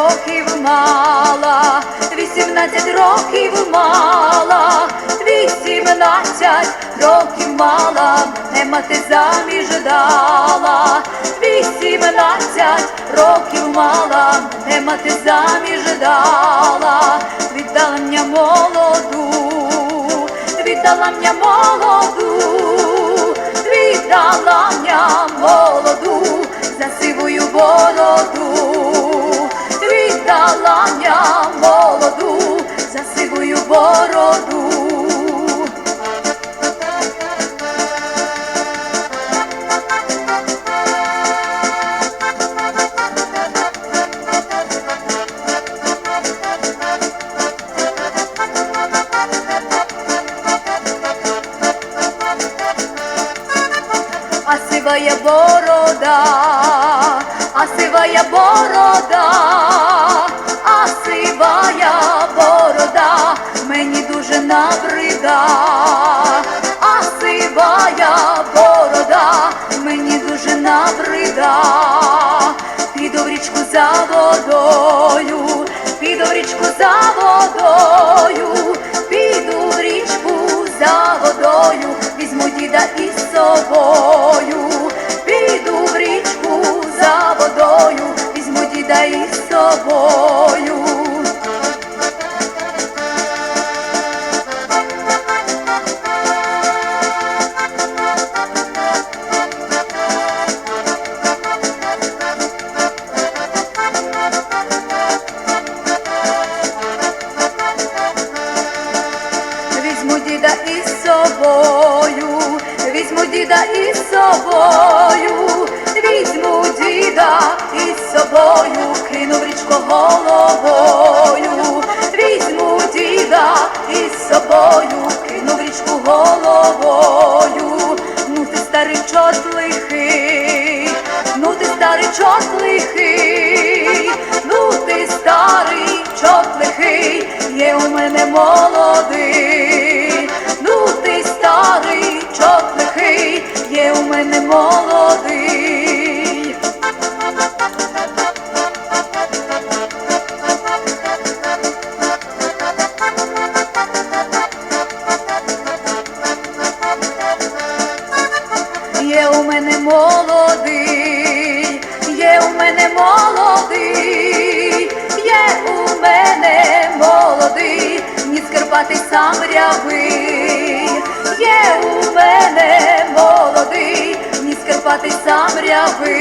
років мала, вісімнадцять років мала, вісімнадцять років мала, не мати заміж дала, вісімнадцять років мала, не мати заміж дала, віддала мене молоду, віддала мене молоду, віддала мене молоду за сивою бороду, віддала мене молоду за сивою бороду. а сивая борода, а сивая борода, а сивая борода, мені дуже набрида, а сивая борода, мені дуже набрида, піду в річку за водою, піду в річку за водою, піду в річку за водою, візьму діда із собою, піду в річку за водою, візьму діда із собою. Візьму діда із собою, візьму діда із собою, мене молодий, ну ти старий лихий, є у мене молодий. Є у мене молодий, є у мене молодий, є у мене сам є у мене молодий, ні скарпати сам рябий.